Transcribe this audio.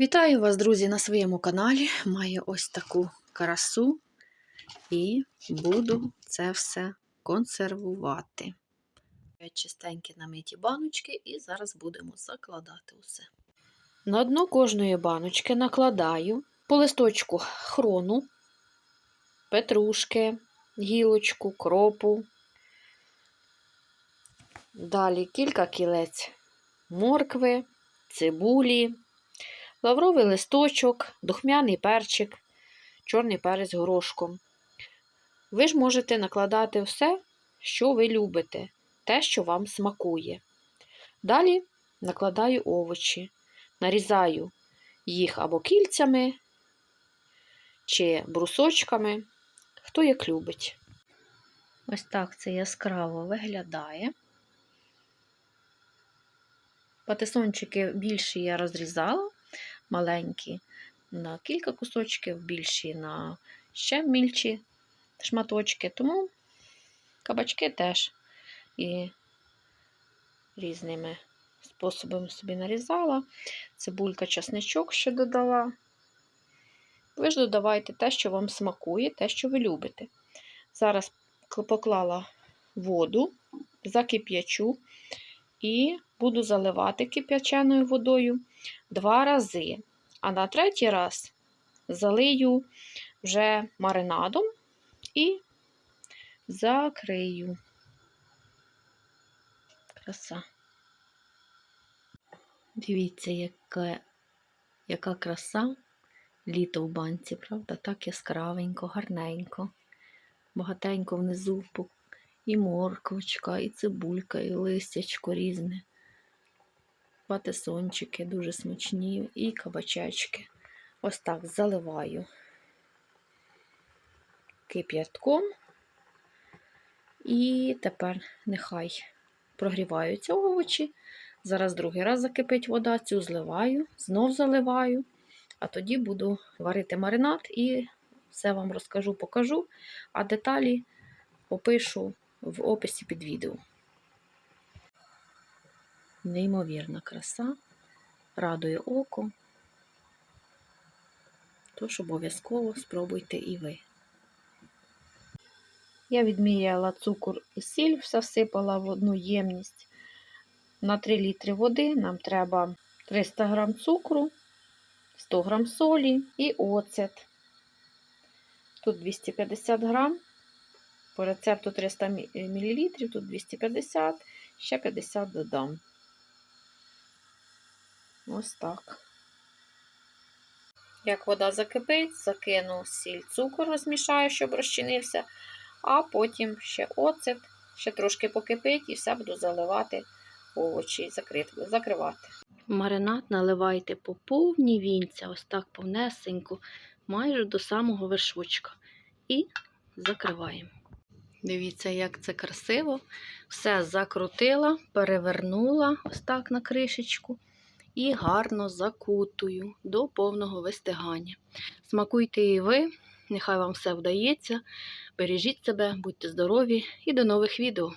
Вітаю вас, друзі, на своєму каналі. Маю ось таку красу і буду це все консервувати. Чистенькі намиті баночки, і зараз будемо закладати усе. На дно кожної баночки накладаю по листочку хрону, петрушки, гілочку, кропу. Далі кілька кілець моркви, цибулі лавровий листочок, духмяний перчик, чорний перець горошком. Ви ж можете накладати все, що ви любите, те, що вам смакує. Далі накладаю овочі, нарізаю їх або кільцями, чи брусочками, хто як любить. Ось так це яскраво виглядає. Патисончики більші я розрізала, маленькі на кілька кусочків, більші на ще мільчі шматочки, тому кабачки теж і різними способами собі нарізала. Цибулька, часничок ще додала. Ви ж додавайте те, що вам смакує, те, що ви любите. Зараз поклала воду, закип'ячу і буду заливати кип'яченою водою два рази. А на третій раз залию вже маринадом і закрию. Краса. Дивіться, яка, яка краса літо в банці, правда? Так яскравенько, гарненько, багатенько внизу і морквочка, і цибулька, і листячко різне. Патисончики дуже смачні, і кабачечки. Ось так заливаю кип'ятком. І тепер нехай прогріваються овочі. Зараз другий раз закипить вода, цю зливаю, знов заливаю, а тоді буду варити маринад і все вам розкажу, покажу, а деталі опишу в описі під відео. Неймовірна краса, радує око. Тож обов'язково спробуйте і ви. Я відміряла цукор і сіль, все всипала в одну ємність. На 3 літри води нам треба 300 г цукру, 100 г солі і оцет. Тут 250 грам. По рецепту 300 мл, тут 250, ще 50 додам. Ось так. Як вода закипить, закину сіль, цукор розмішаю, щоб розчинився, а потім ще оцет, ще трошки покипить і все буду заливати овочі і закривати. Маринад наливайте по повній вінця, ось так повнесенько, майже до самого вершочка. І закриваємо. Дивіться, як це красиво. Все закрутила, перевернула ось так на кришечку і гарно закутую до повного вистигання. Смакуйте і ви, нехай вам все вдається. Бережіть себе, будьте здорові і до нових відео!